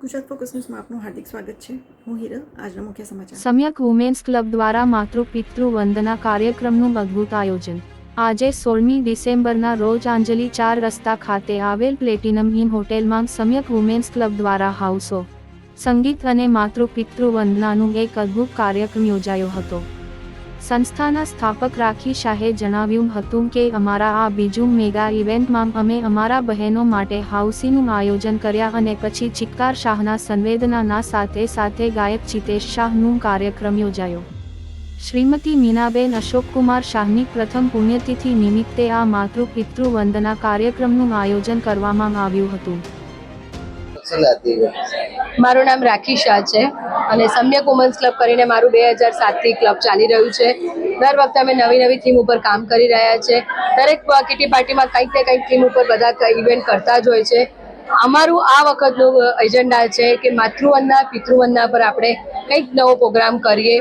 Gujarat focus ન્યૂઝમાં આપનું હાર્દિક સ્વાગત છે. હું હિરલ, આજના મુખ્ય સમાચાર. સમ્યક વુમેન્સ ક્લબ દ્વારા માતૃ પિતૃ વંદના કાર્યક્રમનું અદ્ભુત આયોજન. આજે સોળમી ડિસેમ્બરના રોજ આંજલી ચાર રસ્તા ખાતે આવેલ પ્લેટિનમ ઇન હોટેલમાં સમ્યક વુમેન્સ ક્લબ દ્વારા હાઉસ ઓફ સંગીત અને માતૃ પિતૃ વંદનાનું એક અદ્ભુત કાર્યક્રમ યોજાયો હતો. સંસ્થાના સ્થાપક રાખી શાહે જણાવ્યું હતું કે, અમારા આ બીજું મેગા ઇવેન્ટમાં અમે અમારા બહેનો માટે હાઉસીનું આયોજન કર્યા અને પછી ચિક્કાર શાહના સંવેદનાના સાથે સાથે ગાયક ચિતેશ શાહનું કાર્યક્રમ યોજાયો. શ્રીમતી મીનાબેન અશોકકુમાર શાહની પ્રથમ પુણ્યતિથિ નિમિત્તે આ માતૃ પિતૃ વંદના કાર્યક્રમનું આયોજન કરવામાં આવ્યું હતું. મારું નામ રાખી શાહ છે. અને સમ્યક વુમન્સ ક્લબ કરીને મારું બે હજાર સાતથી ક્લબ ચાલી રહ્યું છે. દર વખતે અમે નવી નવી થીમ ઉપર કામ કરી રહ્યા છે. દરેક કિટી પાર્ટીમાં કંઈક ને કંઈક થીમ ઉપર બધા ઇવેન્ટ કરતા જ હોય છે. અમારું આ વખતનું એજન્ડા છે કે માતૃવંદના, પિતૃવંદના પર આપણે કંઈક નવો પ્રોગ્રામ કરીએ.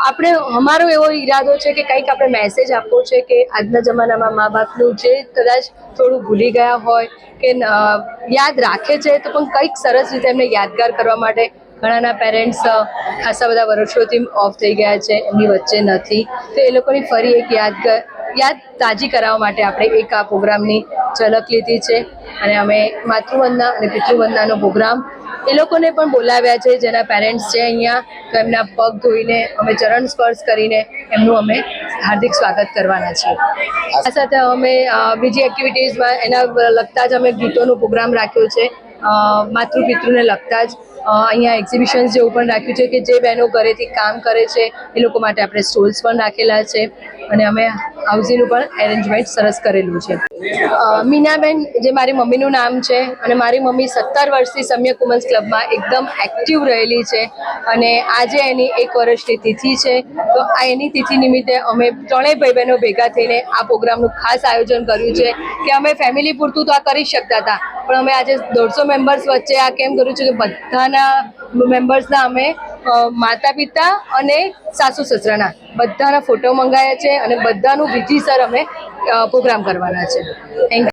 આપણે, અમારો એવો ઈરાદો છે કે કંઈક આપણે મેસેજ આપવો છે કે આજના જમાનામાં મા બાપનું જે કદાચ થોડું ભૂલી ગયા હોય કે યાદ રાખે છે તો પણ કંઈક સરસ રીતે એમને યાદગાર કરવા માટે ઘણાના પેરેન્ટ્સ ખાસા બધા વર્ષોથી ઓફ થઈ ગયા છે, એમની વચ્ચે નથી. તો એ લોકોની ફરી એક યાદગાર, યાદ તાજી કરાવવા માટે આપણે એક આ પ્રોગ્રામની ઝલક લીધી છે. અને અમે માતૃવંદના અને પિતૃવંદનાનો પ્રોગ્રામ એ લોકોને પણ બોલાવ્યા છે, જેના પેરેન્ટ્સ છે અહીંયા. તો એમના પગ ધોઈને અમે ચરણ સ્પર્શ કરીને એમનું અમે હાર્દિક સ્વાગત કરવાના છીએ. આ સાથે અમે બીજી એક્ટિવિટીઝમાં એના લગતા જ અમે ગીતોનો પ્રોગ્રામ રાખ્યો છે. માતૃ પિતૃને લગતા જ અહીંયા એક્ઝિબિશન્સ જેવું પણ રાખ્યું છે કે જે બહેનો ઘરેથી કામ કરે છે, એ લોકો માટે આપણે સ્ટોલ્સ પણ રાખેલા છે. અને અમે હાઉસિંગનું પણ એરેન્જમેન્ટ સરસ કરેલું છે. મીનાબેન, જે મારી મમ્મીનું નામ છે અને મારી મમ્મી સત્તર વર્ષથી સમ્યક વુમન્સ ક્લબમાં એકદમ એક્ટિવ રહેલી છે અને આજે એની એક વર્ષની તિથિ છે. તો આ એની તિથિ નિમિત્તે અમે ત્રણેય ભાઈ બહેનો ભેગા થઈને આ પ્રોગ્રામનું ખાસ આયોજન કર્યું છે કે અમે ફેમિલી પૂરતું તો આ કરી શકતા હતા, પણ અમે આજે દોઢસો મેમ્બર્સ વચ્ચે આ કેમ કર્યું છે કે બધાના મેમ્બર્સના અમે માતા પિતા અને સાસુ સસરાના બધાના ફોટો મંગાવ્યા છે અને બધાનું વિધિસર અમે પ્રોગ્રામ કરવાના છે. થેન્ક